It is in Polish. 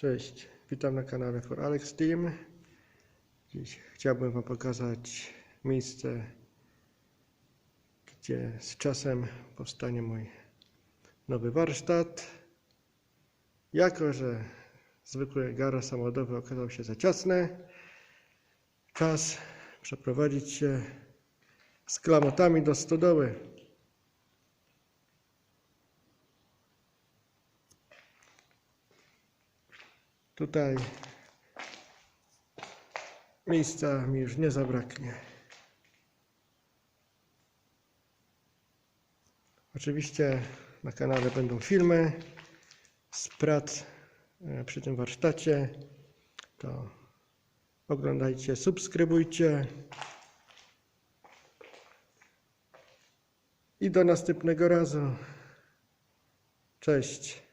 Cześć, witam na kanale For Alex Team. Dziś chciałbym Wam pokazać miejsce, gdzie z czasem powstanie mój nowy warsztat. Jako, że zwykły garaż samochodowy okazał się za ciasny, czas przeprowadzić się z klamotami do stodoły. Tutaj miejsca mi już nie zabraknie. Oczywiście na kanale będą filmy z prac e, przy tym warsztacie. To oglądajcie, subskrybujcie. I do następnego razu. Cześć.